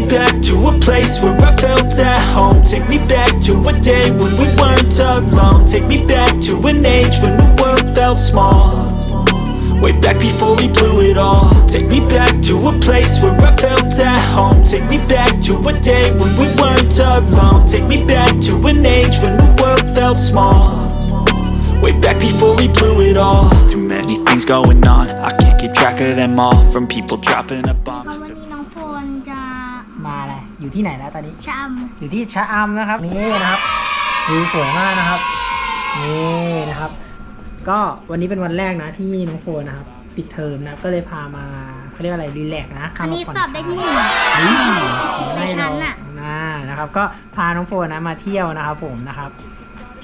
me back to a place where I felt at home. Take me back to a day when we weren't alone. Take me back to an age when the world felt small. Way back before we blew it all. Take me back to a place where I felt at home. Take me back to a day when we weren't alone. Take me back to an age when the world felt small. Way back before we blew it all. Too many things going on. I can't keep track of them all. From people dropping a bomb. วันนี้น้องโฟนจะมาเลยอยู่ที่ไหนแล้วตอนนี้ชอยู่ที่ชะอำนะครับ นี่นะครับวิวสวยมากนะครับ นี่นะครับ ก็วันนี้เป็นวันแรกนะที่น้องโฟนนะครับ ปิดเทอมนะครับก็เลยพามาเขาเรียกอะไรรีแลกซ์นะำคณิตมาผ่สอบได้ที่หนึ่ง คลายในชั้นน่ะ อ่านะครับ ก็พาน้องโฟนนะมาเที่ยวนะครับผมนะครับ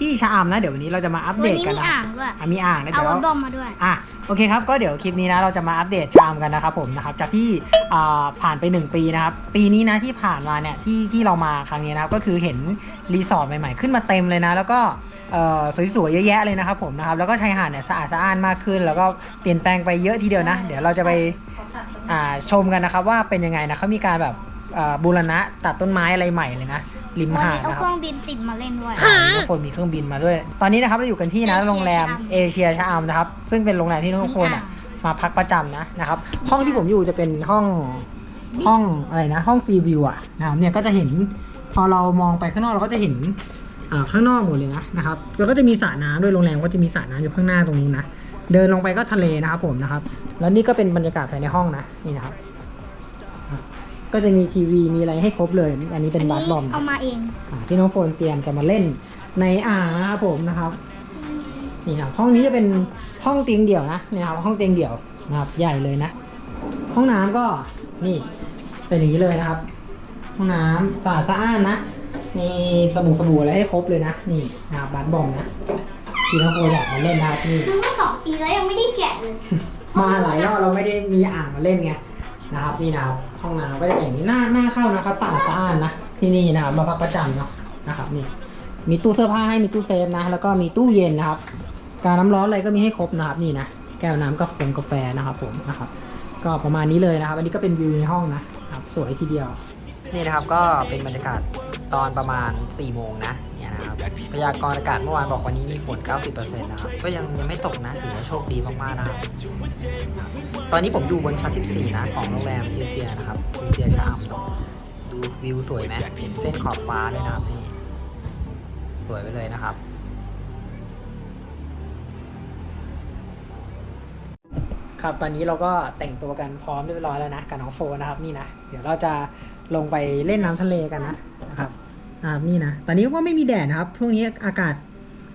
ที่ชะอำนะ เดี๋ยววันนี้เราจะมาอัปวัเดนตนี้กันมีนะอ่างด้วยอะมีอ่างนะเอาเดี๋ยวรถบอมมาด้วย อะโอเคครับก็เดี๋ยวคลิปนี้นะเราจะมาอัปเดตชามกันนะครับผมนะครับจากที่อ่าผ่านไป 1 ปีนะครับปีนี้นะที่ผ่านมาเนี่ยที่ที่เรามาครั้งนี้นะครับก็คือเห็นรีสอร์ทใหม่ๆขึ้นมาเต็มเลยนะ แล้วก็เอ่อสวยๆเยอะแยะเลยนะครับผมนะครับแล้วก็ชายหาดเนี่ยสะอาดสะอ้านมากขึ้น แล้วก็เปลี่ยนแปลงไปเยอะทีเดียวนะ เดี๋ยวเราจะไปอ่าชมกันนะครับว่าเป็นยังไงนะเขามีการแบบ อ่าบูรณะตัดต้นไม้อะไรใหม่เลยนะริมวันหาดนี้เอานะคเครื่รัอบงบินติดมาเล่นด้วย ทุกคนมีเครื่องบินมาด้วย ตอนนี้นะครับเราอยู่กันที่นะเอเชียโรงแรมชะอำเอเชียชะอำนะครับ ซึ่งเป็นโรงแรมที่ทุกคนอะมีอ่างมาพักประจำนะนะครับ ห้องที่ผมอยู่จะเป็นห้องห้องอะไรนะ ห้องซีวิวอะนะครับเนี่ยก็จะเห็นพอเรามองไปข้างนอกเราก็จะเห็นอ่าข้างนอกหมดเลยนะนะครับแล้วก็จะมีสระน้ำด้วยโรงแรมก็จะมีสระน้ำอยู่ข้างหน้าตรงนู้นนะเดินลงไปก็ทะเลนะครับผมนะครับ แล้วนี่ก็เป็นบรรยากาศภายในห้องนะนี่นะครับ ก็จะมีทีวีมีอะไรให้ครบเลย อันนี้เป็นบาสบอมนะเอามาเองอ่าที่น้องโฟนเตรียมจะมาเล่นในอ่างนะครับผมนะครับนี่ครับห้องนี้จะเป็นห้องเตียงเดี่ยวนะนี่นะครับห้องเตียงเดี่ยวนะครับใหญ่เลยนะ ห้องน้ำก็นี่เป็นอย่างนี้เลยนะครับ ห้องน้ำสะอาดสะอ้านนะมีสบู่สบู่อะไรให้ครบเลยนะนี่นะครับบาสบอมนะที่น้องโฟนอยากมาเล่นนะครับนี่ซื้อมาสองปีแล้วยังไม่ได้แกะเลยมาหลายรอบเราไม่ได้มีอ่างมาเล่นไงนะครับนี่นะครับ ห้องน้ำก็จะเป็นอย่างนี้หน้าหน้าเข้านะครับสะอาดสะอานนะที่นี่นะครับมาพักประจำเนาะนะครับนี่มีตู้เสื้อผ้าให้มีตู้เซฟนะแล้วก็มีตู้เย็นนะครับการน้ำร้อนอะไรก็มีให้ครบนะครับนี่นะแก้วน้ำกาแฟกาแฟนะครับผมนะครับ ก็ประมาณนี้เลยนะครับ อันนี้ก็เป็นวิวในห้องนะครับสวยทีเดียวนี่นะครับก็เป็นบรรยากาศตอนประมาณ4ี่โมงนะ นะครับพยากรณ์อากาศเมื่อวานบอกวันนี้มีฝน 90%นะครับก็ยังยังไม่ตกนะถือว่าโชคดีมากๆนะครับตอนนี้ผมอยู่บนชั้น 14 นะของโรงแรมเอเชียนะครับเอเชียชะอำเนอะดูวิวสวยไหมเห็นเส้นขอบฟ้าด้วยนะครับนี่สวยไปเลยนะครับครับตอนนี้เราก็แต่งตัวกันพร้อมเรียบร้อยแล้วนะกับน้องโฟนะครับนี่นะ เดี๋ยวเราจะลงไปเล่นน้ำทะเลกันนะ ครับอ่านี่นะตอนนี้ก็ไม่มีแดดนะครับช่วงนี้อากาศ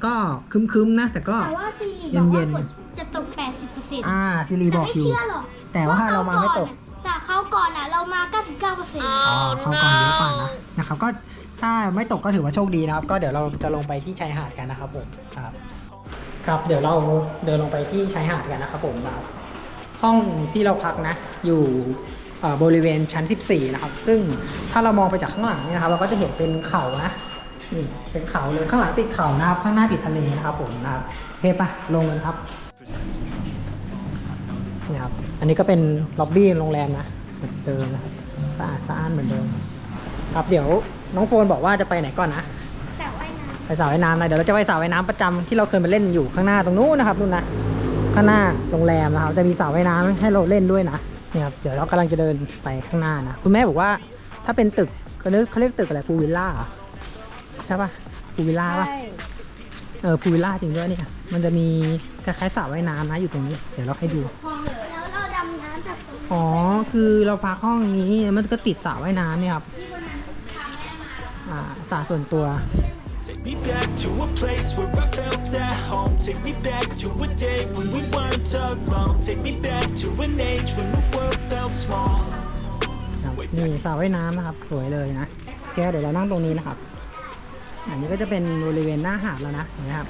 ก็ครึ้มๆนะ แต่ก็ แต่ว่าซีรีบอกเย็ว่านๆ ฝนจะตก 80%อ่าซิรีแต่บอกไม่อยู่ เชื่อหรอกแต่ว่าเรามาไม่ตก แต่เขาก่อนอะ เรามา 99%อ๋อเข้าก่อนเยอะกว่านะนะครับ ก็ถ้าไม่ตกก็ถือว่าโชคดีนะครับ ก็เดี๋ยวเราจะลงไปที่ชายหาดกันนะครับผมครับ ครับเดี๋ยวเราเดินลงไปที่ชายหาดกันนะครับผมนะครับห้องที่เราพักนะ อยู่เอ่อ บริเวณชั้น 14 นะครับ ซึ่งถ้าเรามองไปจากข้างหลังเนี่ยนะครับ เราก็จะเห็นเป็นเขานะนี่เป็นเขาเลยข้างหลังติดเขานะครับ ข้างหน้าติดทะเลนะครับผมนะครับโอเคปะลงกันครับนี่ครับ อันนี้ก็เป็นล็อบบี้โรงแรมนะเหมือนเดิมนะครับสะอาดสะอ้านเหมือนเดิม ครับเดี๋ยวน้องโฟนบอกว่าจะไปไหนก่อนนะแต่ว่ายน้ไปสระว่ายน้ำนะเดี๋ยวเราจะไปสระว่ายน้ำประจำที่เราเคยมาเล่นอยู่ข้างหน้าตรงนู้นนะครับนู่นนะข้างหน้าโรงแรมนะครับจะมีสระว่ายน้ำให้เราเล่นด้วยนะ เนี่ยครับเดี๋ยวเรากำลังจะเดินไปข้างหน้านะ คุณแม่บอกว่าถ้าเป็นตึกเขาเรียกเขาเรียกตึกอะไรพูวิลล่าเหรอใช่ปะพูวิลล่าปะเออพูวิลล่าจริงด้วยเนี่ย มันจะมีคล้ายๆสระว่ายน้ำนะอยู่ตรงนี้ เดี๋ยวเราให้ดูำแล้วเราดำน้ำจากตรงนี้อ๋อ คือเราพักห้องนี้มันก็ติดสระว่ายน้ำเนี่ยครับ ที่บนนั้นทางแม่มา อ่าสระส่วนตัว Take me back to a place where I felt at home. Take me back to a day when we weren't alone. Take me back to an age when the world felt small. ครับนี่สระว่ายน้ำนะครับ สวยเลยนะ แกวเดี๋ยวเรานั่งตรงนี้นะครับ อันนี้ก็จะเป็นบริเวณหน้าหาดแล้วนะเห็นะครับ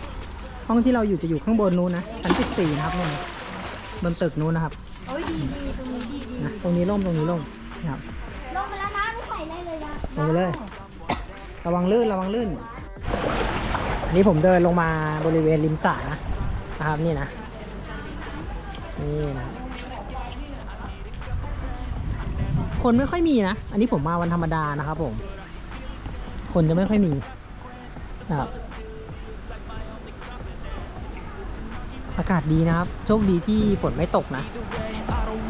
ห้องที่เราอยู่จะอยู่ข้างบนนู้นนะ ชั้น 14 นะครับนู่นบนตึกนู้นนะครับนะตรงนี้ร่มตรงนี้ร่มนะครับ ลงไปแล้วนะไม่ใส่เลยเลยนะ ลงไปเลย ระวังลื่นระวังลื่นอั นนี้ผมเดินลงมาบริเวณริมสระนะนะครับนี่นะนี่นะคนไม่ค่อยมีนะ อันนี้ผมมาวันธรรมดานะครับผม คนจะไม่ค่อยมีนะครับอากาศดีนะครับ โชคดีที่ฝนไม่ตกนะ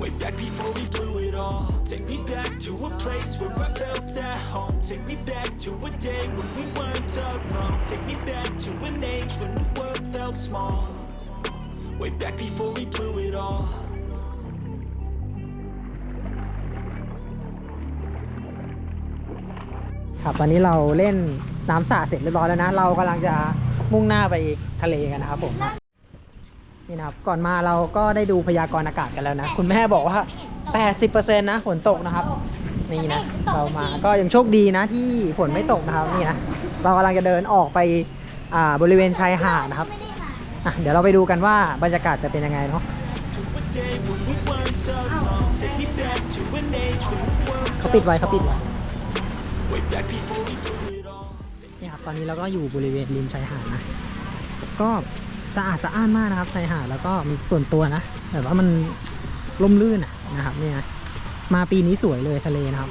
Way back before we blew it all. Take me back to a place where I felt at home. Take me back to a day when we weren't alone. Take me back to an age when the world felt small. Way back before we blew it all. ครับตอนนี้เราเล่นน้ำสระเสร็จเรียบร้อยแล้วนะ เรากำลังจะมุ่งหน้าไปทะเลกันนะครับผมนี่ง นะครับ ก่อนมาเราก็ได้ดูพยากรณ์อากาศกันแล้วนะ คุณแม่บอกว่า 80%นะฝนตกนะครับ นี่นะ เรามาก็ยังโชคดีนะที่ฝนไม่ตกนะครับนี่นะ เรากำลังจะเดินออกไปอ่าบริเวณชายหาดนะครับอะเดี๋ยวเราไปดูกันว่าบรรยากาศจะเป็นยังไงเนาะเขาปิดไว้เขาปิดไว้นี่ครับตอนนี้เราก็อยู่บริเวณริมชายหาดนะก็ สะอาดสะอ้านมากนะครับชายหาดแล้วก็มีส่วนตัวนะแต่ว่ามันร่มรื่นนะครับเนี่ยนะมาปีนี้สวยเลยทะเลนะครับ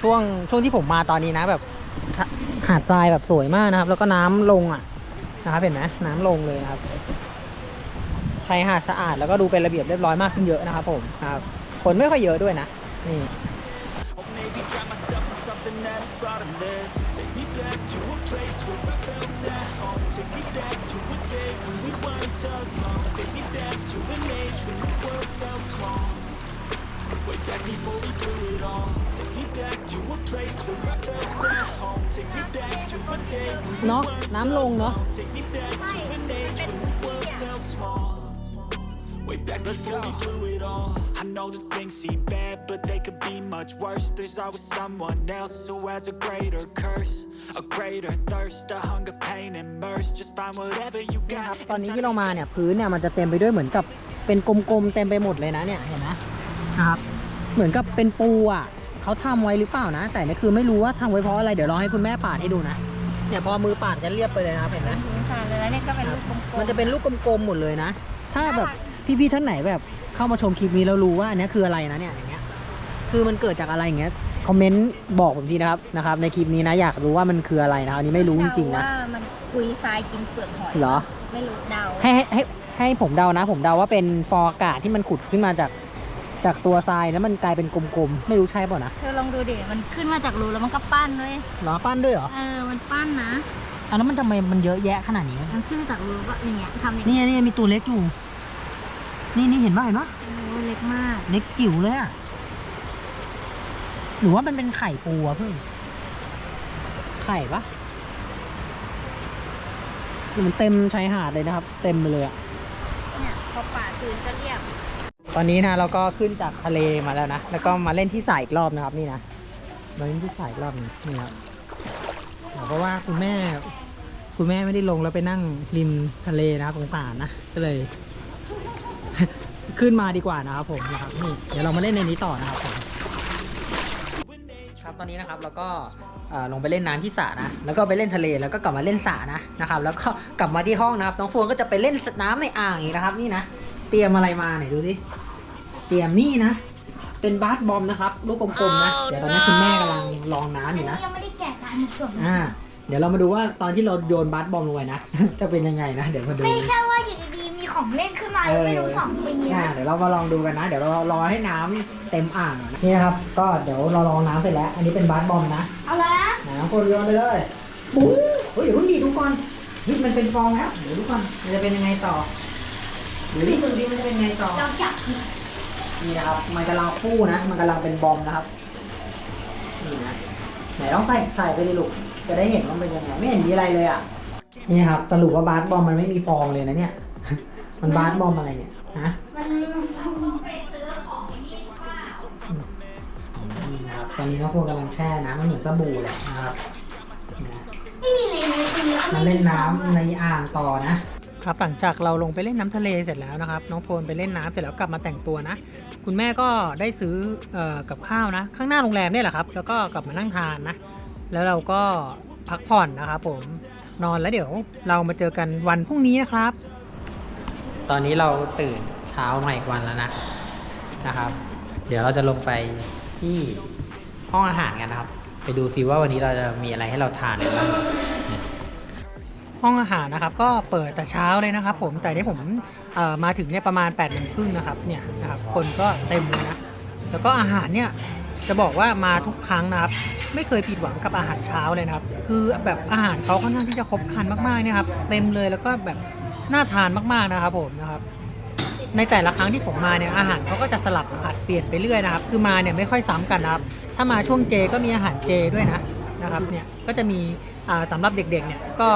ช่วงช่วงที่ผมมาตอนนี้นะแบบหาดทรายแบบสวยมากนะครับ แล้วก็น้ำลงอะนะครับเห็นไหมน้ำลงเลยครับชายหาดสะอาดแล้วก็ดูเป็นระเบียบเรียบร้อยมากขึ้นเยอะนะครับผมครับคนไม่ค่อยเยอะด้วยนะนี่ Way back before we blew it all. Take me back to a place where I felt at home. Take me back to a day when we เนาะ weren't น้ำลงเนาะ alone. Take me back to an age when the world felt small. Way back before we blew it all. I know that things seem bad, but they could be much worse. There's always someone else who has a greater curse, a greater thirst, a hunger, pain, and mercy. Just find whatever you นี่ครั got. ตอนนี้ที่เรามาเนี่ยพื้นเนี่ยมันจะเต็มไปด้วยเหมือนกับเป็นกลมๆเต็มไปหมดเลยนะเนี่ยเห็นไหมนะครับ เหมือนกับเป็นปูอะเขาทำไว้หรือเปล่านะ แต่เนี่ยคือไม่รู้ว่าทำไว้เพราะอะไรเดี๋ยวลองให้คุณแม่ปาดให้ดูนะเนี่ยพอมือปาดจะเรียบไปเลยนะครับเห็นไหมพื้นทรายเลยแล้วเนี่ยก็เป็นลูกกลมๆมันจะเป็นลูกกลมๆหมดเลยนะ ถ้าแบบพี่ๆท่านไหนแบบเข้ามาชมคลิปนี้แล้วรู้ว่าอันเนี้ยคืออะไรนะเนี่ยอย่างเงี้ยคือมันเกิดจากอะไรอย่างเงี้ยคอมเมนต์บอกผมทีนะครับนะครับในคลิปนี้นะอยากรู้ว่ามันคืออะไรนะครับอันนี้ไม่รู้จริงๆนะเดาว่ามันคุยทรายกินเปลือกหอยเหรอไม่รู้เดาให้ให้ให้ให้ผมเดานะ ผมเดาว่าเป็นฟอร์อากาศที่มันขุดขึ้นมาจาก จากตัวทรายแล้วมันกลายเป็นกลมๆ ไม่รู้ใช่เปล่านะ เธอลองดูดิมันขึ้นมาจากรูแล้วมันก็ปั้นเลยเหรอปั้นด้วยเหรอ เออ มันปั้นนะอันนั้นมันทำไมมันเยอะแยะขนาดนี้วะมันขึ้นมาจากรูก็อย่างเงี้ยทำอย่างนี่เงี้ยนี่มีตัวเล็กอยู่ นี่นี่เห็นป่ะเห็นป่ะโอ้ยเล็กมาก เล็กจิ๋วเลยอะหรือว่ามันเป็นไข่ปูอะเพื่อนไข่ปะนี่มันเต็มชายหาดเลยนะครับ เต็มไปเลยอะเนี่ยพอป่าคืนก็เรียบ ตอนนี้นะเราก็ขึ้นจากทะเลมาแล้วนะ แล้วก็มาเล่นที่สายอีกรอบนะครับนี่นะมาเล่นที่สายอีกรอบนี่ครับเพราะว่าคุณแม่ คุณแม่ไม่ได้ลงแล้วไปนั่งริมทะเลนะครับสงสารนะก็เลย ขึ้นมาดีกว่านะครับผมนะครับนี่เดี๋ยวเรามาเล่นในนี้ต่อนะครับผมครับตอนนี้นะครับเราก็เอ่อลงไปเล่นน้ำที่สระนะ แล้วก็ไปเล่นทะเลแล้วก็กลับมาเล่นสระนะนะครับ แล้วก็กลับมาที่ห้องนะครับน้องโฟนก็จะไปเล่นน้ำในอ่างอีกนะครับ นี่นะเตรียมอะไรมาไหนดูสิ เตรียมนี่นะ เป็นบาสบอมนะครับ ลูกกลมๆนะ เดี๋ยวตอนนี้คุณแม่กำลังลองน้ำอัอนยู่นี้นะ ยังไม่ได้แกะกันส่วนอ่า เดี๋ยวเรามาดูว่าตอนที่เราโยนบาสบอมลงไปนะ จะเป็นยังไงนะ เดี๋ยวมาดู ไม่ใช่ว่าอยู่ดีๆมีคของเล่นขึ้นมาเออไม่รู้สองปีอ่า นะเดี๋ยวเรามาลองดูกันนะ เดี๋ยวเรารอให้น้ำเต็มอ่างก่อนนะนี่นะครับ ก็เดี๋ยวเราลองน้ำเสร็จแล้ว อันนี้เป็นบาสบอมนะ เอาละนะไหนน้องคนโยนไปเลยปุ้งเฮ้ยเดี๋ยวเพิ่งดีดูก่อนเฮ้ยมันเป็นฟองแล้ว เดี๋ยวดูก่อนมันจะเป็นยังไงต่อหรือที่ดูดิมันจะเป็นยังไงต่อ เราจับ นี่นะครับมันกำลังฟูนะ มันกำลังเป็นบอมนะครับนี่นะไหนต้องใส่ใส่ไปเลยลูกจะได้เห็นว่ามันเป็นยังไงไม่เห็นมีอะไรเลยอะนี่ครับสรุปว่าบาสบอมมันไม่มีฟองเลยนะเนี่ย มันบาสบอมอะไรเนี่ยฮะมันนี่นะครับตอนนี้น้องฟูกำลังแช่น้ำมันเหมือนสบู่เลยนะครับนะไม่มีอะไรเลยคือแล้วก็มาไม่เล่นมีน้ำในอ่างต่อนะ ครับ หลังจากเราลงไปเล่นน้ำทะเลเสร็จแล้วนะครับ น้องโฟนไปเล่นน้ำเสร็จแล้วกลับมาแต่งตัวนะ คุณแม่ก็ได้ซื้ออกับข้าวนะ ข้างหน้าโรงแรมนี่แหละครับ แล้วก็กลับมานั่งทานนะ แล้วเราก็พักผ่อนนะครับผม นอนแล้วเดี๋ยวเรามาเจอกันวันพรุ่งนี้นะครับ ตอนนี้เราตื่นเช้ามาอีกวันแล้วนะนะครับ เดี๋ยวเราจะลงไปที่ห้องอาหารกันนะครับ ไปดูซิว่าวันนี้เราจะมีอะไรให้เราทานกันบ้าง ห้องอาหารนะครับก็เปิดแต่เช้าเลยนะครับ ผมแต่ที่ผมมาถึงเนี่ยประมาณ8ปดโมงครึ่งนะครับเนี่ยนะครับคนก็เต็มเลยนะแล้วก็อาหารเนี่ยจะบอกว่ามาทุกครั้งนะครับ ไม่เคยผิดหวังกับอาหารเช้าเลยนะครับ คือแบบอาหารเขาค่อนข้างที่จะครบครันมากๆเนี่ยครับเต็มเลยแล้วก็แบบน่าทานมากๆนะครับผมนะครับในแต่ละครั้งที่ผมมาเนี่ยอาหารเขาก็จะสลับผัดเปลี่ยนไปเรื่อยนะครับ คือมาเนี่ยไม่ค่อยซ้ำกันนะครับ ถ้ามาช่วงเจก็มีอาหารเจด้วยนะนะครับเนี่ยก็จะมี สำหรับเด็กๆเนี่ยก็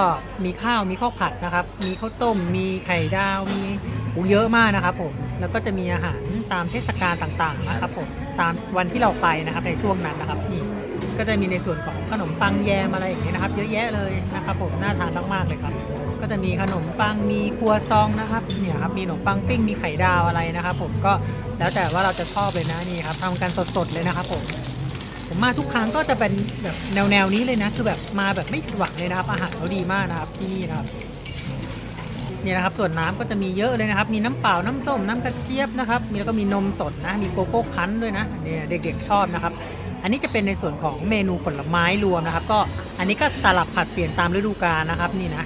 มีข้าวมีข้าวผัดนะครับ มีข้าวต้ม มีไข่ดาวมีอูเยอะมากนะครับผมแล้วก็จะมีอาหารตามเทศกาลต่างๆนะครับผมตามวันที่เราไปนะครับในช่วงนั้นนะครับนี่ก็จะมีในส่วนของขนมปังแยมอะไรอย่างเงี้ยนะครับ เยอะแยะเลยนะครับผมน่าทานมากๆเลยครับ ก็จะมีขนมปังมีครัวซองนะครับเนี่ยครับมีขนมปังปิ้งมีไข่ดาวอะไรนะครับ ผมก็แล้วแต่ว่าเราจะชอบเลยนะนี่ครับทำกันสดๆเลยนะครับผม มาทุกครั้งก็จะเป็นแบบแนวๆนี้เลยนะ คือแบบมาแบบไม่ผิดหวังเลยนะครับ อาหารเขาดีมากนะครับที่นี่นะครับเนี่ยนะครับส่วนน้ำก็จะมีเยอะเลยนะครับ มีน้ำเปล่าน้ำส้มน้ำกระเจี๊ยบนะครับมีแล้วก็มีนมสดนะมีโกโก้คั้นด้วยนะเนี่ยเด็กๆชอบนะครับ อันนี้จะเป็นในส่วนของเมนูผลไม้รวมนะครับ ก็อันนี้ก็สลับผัดเปลี่ยนตามฤดูกาลนะครับนี่นะ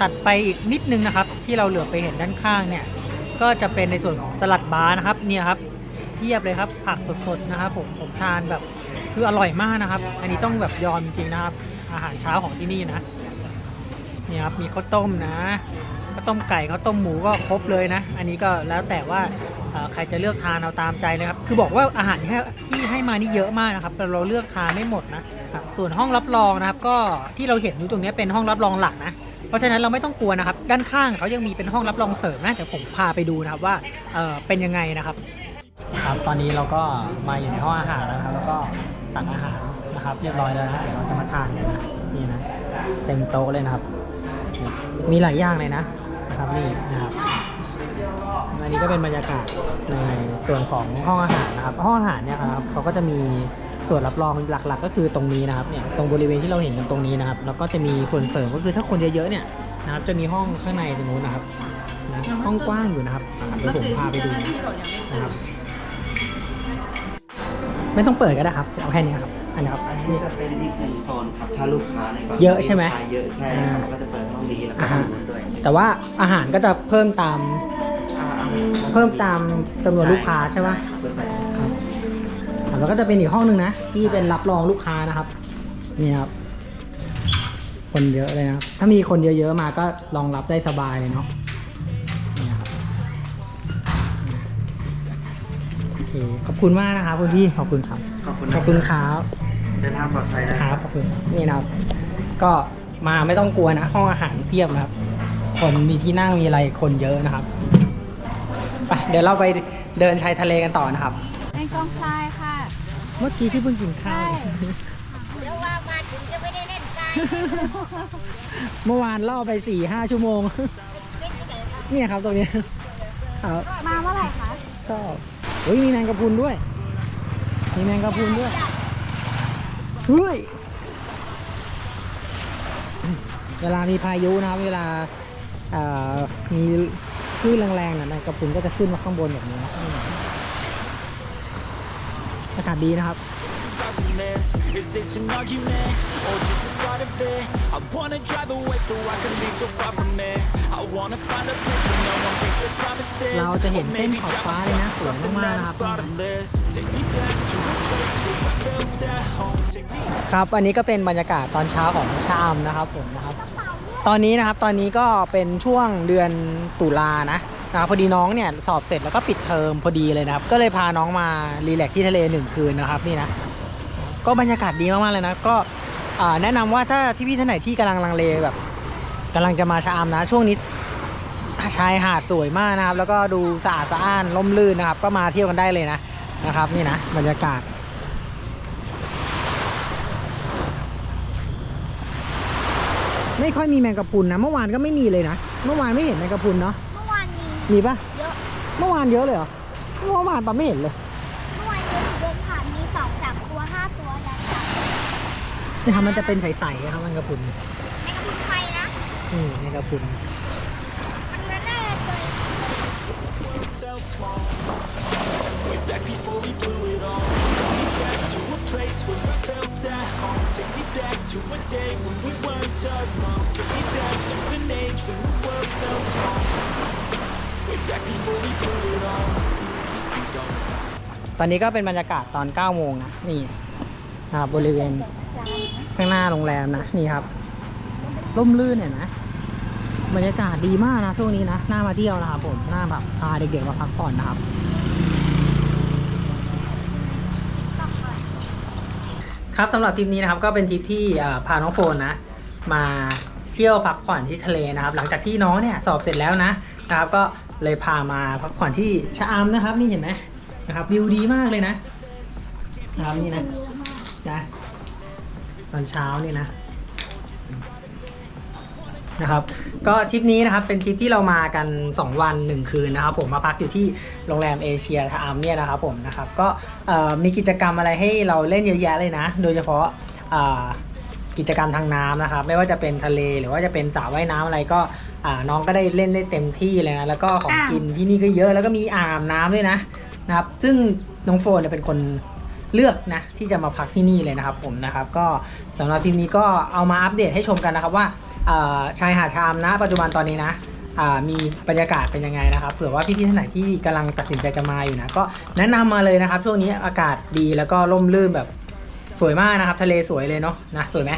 ตัดไปอีกนิดนึงนะครับ ที่เราเหลือไปเห็นด้านข้างเนี่ยก็จะเป็นในส่วนของสลัดบาร์นะครับเนี่ยครับ เทียบเลยครับ ผักสดๆนะครับผมผมทานแบบคืออร่อยมากนะครับ อันนี้ต้องแบบยอมจริงๆนะครับ อาหารเช้าของที่นี่นะนี่ครับมีข้าวต้มนะข้าวต้มไก่ข้าวต้มหมูก็ครบเลยนะ อันนี้ก็แล้วแต่ว่าใครจะเลือกทานเอาตามใจเลยครับ คือบอกว่าอาหารที่ให้ที่ให้มานี่เยอะมากนะครับแต่เราเลือกทานไม่หมดนะครับส่วนห้องรับรองนะครับ ก็ที่เราเห็นอยู่ตรงนี้เป็นห้องรับรองหลักนะเพราะฉะนั้นเราไม่ต้องกลัวนะครับ ด้านข้างเขายังมีเป็นห้องรับรองเสริมนะเดี๋ยวผมพาไปดูนะครับว่าเเป็นยังไงนะครับ ครับตอนนี้เราก็มาอยู่ในห้องอาหารแล้วนะครับ แล้วก็ตักอาหารนะครับ เรียบร้อยแล้วนะเดี๋ยวเราจะมาทานกันนะนี่นะเต็มโต๊ะเลยนะครับ มีหลายอย่างเลยนะนะครับนี่นะครับอันนี้ก็เป็นบรรยากาศในส่วนของห้องอาหารนะครับ ห้องอาหารเนี่ยครับเขาก็จะมีส่วนรับรองหลักๆ ก็คือตรงนี้นะครับเนี่ยตรงบริเวณที่เราเห็นกันตรงนี้นะครับ แล้วก็จะมีส่วนเสริมก็คือถ้าคนเยอะๆเนี่ยนะครับ จะมีห้องข้างในตรงนู้นนะครับนะห้องกว้างอยู่นะครับเดี๋ยวผมพาไปดูนะครับ ไม่ต้องเปิดก็ได้ครับ เอาแค่นี้ครับ อันนี้ครับ อันนี้จะเป็นอีกหนึ่งโซนครับถ้าลูกค้าในบางเยอะใช่ไหมลูกค้าเยอะใช่ครับก็จะเปิดห้องนี้แล้วก็อ่าห้อฮะงนู้นด้วยแต่ว่าอาหารก็จะเพิ่มตามอ่าเพิ่มตามจำนวนลูกค้าใช่ไหมครับเพิ่มไปครับแล้วก็จะเป็นอีกห้องหนึ่งนะ ที่เป็นรับรองลูกค้านะครับ นี่ครับ คนเยอะเลยนะครับ ถ้ามีคนเยอะๆมาก็รองรับได้สบายเลยเนาะ เคขอบคุณมากนะครับคุณพี่ขอบคุณครับขอบคุณขอบคุณครับเดินทางปลอดภัยนะคครัรับบขอบคุณนี่นะครับ ก็มาไม่ต้องกลัวนะ ห้องอาหารเพียบนะครับ คนมีที่นั่งมีอะไรคนเยอะนะครับไปเดี๋ยวเราไปเดินชายทะเลกันต่อนะครับเป็นกองทรายค่ะ เมื่อกี้ที่เพิ่งกินข้าวเดี๋ยวว่ามาถึงจะไม่ได้เล่นทรายเมื่อวานล่อไปสี่ห้าชั่วโมงเนี่ยครับตรงนี้ครับมาเมื่อไหร่คะชอบ เฮ้ยมีแมงกะพรุนด้วย มีแมงกะพรุนด้วยเฮ้ยเวลามีพายุนะครับ เวลาเอ่อมีคลื่นแรงๆนะแมงกะพรุนก็จะขึ้นมาข้างบนแบบนี้นะอากาศดีนะครับ Is this an argument or just a start of it I wanna drive away so I can be so far from it I wanna find a place where no one breaks their promises เราจะเห็นเส้นขอบฟ้าเลยนะสวยมากๆนะครับ bottomless Take me back to a place where I felt at home Take me ครับอันนี้ก็เป็นบรรยากาศตอนเช้าของชามนะครับผมนะครับ ตอนนี้นะครับตอนนี้ก็เป็นช่วงเดือนตุลานะนะครับพอดีน้องเนี่ยสอบเสร็จแล้วก็ปิดเทอมพอดีเลยนะครับ ก็เลยพาน้องมารีแลกซ์ที่ทะเลหนึ่งคืนนะครับนี่นะ ก็บรรยากาศดีมากๆเลยนะ ก็อ่า แนะนำว่าถ้าที่พี่ท่านไหนที่กำลังลังเลแบบกำลังจะมาชะอำนะ ช่วงนี้ชายหาดสวยมากนะครับ แล้วก็ดูสะอาดสะอ้านล่มลื่นนะครับ ก็มาเที่ยวกันได้เลยนะนะครับ นี่นะบรรยากาศไม่ค่อยมีแมงกะพรุนนะเมื่อวานก็ไม่มีเลยนะเมื่อวานไม่เห็นแมงกะพรุนเนาะเมื่อวานมีมีปะเยอะเมื่อวานเยอะเลยเหรอเมื่อวานปะไม่เห็นเลย เมื่อวานเยอะเดินผ่านมีสองสามตัวห้าตัวแล้วจ้ะ นี่ครับมันจะเป็นใสๆครับแมงกะพรุนในกระพุ้งไฟนะอืมแมงกะพรุนมันน่าจะเคย felt small Way back before we blew it all Take me back to a place where I felt at home Take me back to a day when we weren't alone Take me back to an age when the world felt small Way back before we blew it all Things go ตอนนี้ก็เป็นบรรยากาศตอน 9 โมงนะ นี่นะครับบริเวณ ข้างหน้าโรงแรมนะนี่ครับร่มรื่นเนี่ยนะบรรยากาศดีมากนะช่วงนี้นะน่ามาเที่ยวนะครับผมน่าแบบพาเด็กๆมาพักผ่อนนะครับครับสำหรับทริปนี้นะครับก็เป็นทริปที่เอ่อพาน้องโฟนนะมาเที่ยวพักผ่อนที่ทะเลนะครับ หลังจากที่น้องเนี่ยสอบเสร็จแล้วนะนะครับ ก็เลยพามาพักผ่อนที่ชะอำนะครับ นี่เห็นไหมนะครับวิวดีมากเลยนะนะครับนี่นะเยอะมากนะ ตอนเช้านี่นะนะครับก็ทริปนี้นะครับเป็นทริปที่เรามากัน 2 วัน 1 คืนนะครับผมมาพักอยู่ที่โรงแรมเอเชียทามเนี่ยนะครับผมนะครับก็มีกิจกรรมอะไรให้เราเล่นเยอะแยะเลยนะ โดยเฉพาะกิจกรรมทางน้ำนะครับไม่ว่าจะเป็นทะเลหรือว่าจะเป็นสระว่ายน้ำอะไรก็น้องก็ได้เล่นได้เต็มที่เลยนะแล้วก็ของกินที่นี่ก็เยอะแล้วก็มีอ่างอาบน้ำด้วยนะนะครับซึ่งน้องโฟนเป็นคน เลือกนะที่จะมาพักที่นี่เลยนะครับผมนะครับก็สำหรับทีมนี้ก็เอามาอัปเดตให้ชมกันนะครับว่าเอ่อชายหาดชามนะ ปัจจุบันตอนนี้นะอ่ามีบรรยากาศเป็นยังไงนะครับเผื่อว่าพี่ๆท่านไหนที่กำลังตัดสินใจจะมาอยู่นะก็แนะนำมาเลยนะครับช่วงนี้อากาศดีแล้วก็ร่มรื่นแบบสวยมากนะครับ ทะเลสวยเลยเนาะนะสวยไหม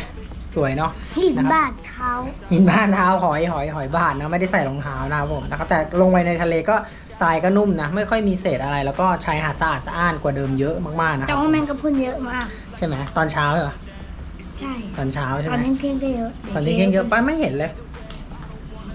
สวยเนาะหินนะครับบาดเขาหินบ้านเท้าหอยหอยหอยบาทนะไม่ได้ใส่รองเท้านะครับผมนะครับแต่ลงไปในทะเลก็ ทรายก็นุ่มนะ ไม่ค่อยมีเศษอะไร แล้วก็ชายหาดสะอาดสะอ้านกว่าเดิมเยอะมากๆนะคแต่รับว่าแมงกะพรุนเยอะมาก ใช่ไหมตอนเช้าเหรอใช่ ตอนเช้าใช่ตไหอมนเที่ยงๆก็เยอะตอนนี้ยังเยอะป้าไม่เห็นเลย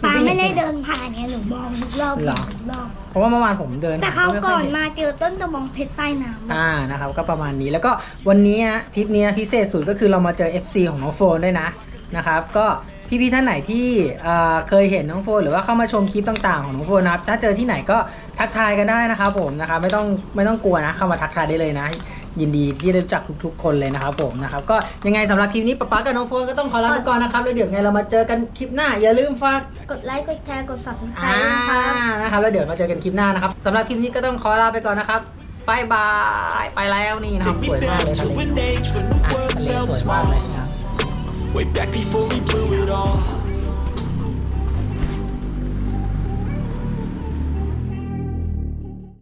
ปลาไม่ได้เดินผ่านไงหนูมองทุกรอบเหรอ ทุกรอบ เพราะว่าเมื่อวานผมเดินแต่เขาวไม่ค่ก่ยอนเห็มาเจอต้นตะบองเพชรใต้น้ำอ่านะครับก็ประมาณนี้แล้วก็วันนี้ฮะทริปเนี้ยพิเศษสุดก็คือเรามาเจอ FC ของน้องโฟนด้วยนะนะครับก็ พี่ๆท่านไหนที่เอ่อเคยเห็นน้องโฟนหรือว่าเข้ามาชมคลิปต่างๆของน้องโฟนนะครับถ้าเจอที่ไหนก็ทักทายกันได้นะครับผมนะครับไม่ต้องไม่ต้องกลัวนะเข้ามาทักทายได้เลยนะ ยินดีที่ได้รู้จักทุกๆ คนเลยนะครับผมนะครับก็ยังไงสำหรับคลิปนี้ป๊าป๊ากับน้องโฟนก็ต้องขอลาไปก่อนนะครับแล้วเดี๋ยวไงเรามาเจอกันคลิปหน้าอย่าลืมฝาก กดไลค์ กดแชร์ กด อ่า subscribe นะครับ นะครับ แล้วเดี๋ยวมาเจอกันคลิปหน้านะครับ สำหรับคลิปนี้ก็ต้องขอลาไปก่อนนะครับบายบาย ไปแล้วนี่นะครับ Take ส me วยมาก back เลยทะ to เล an age when the อะ world ทะเล felt สวยมาก small เลยนะครับ Way back before we blew it all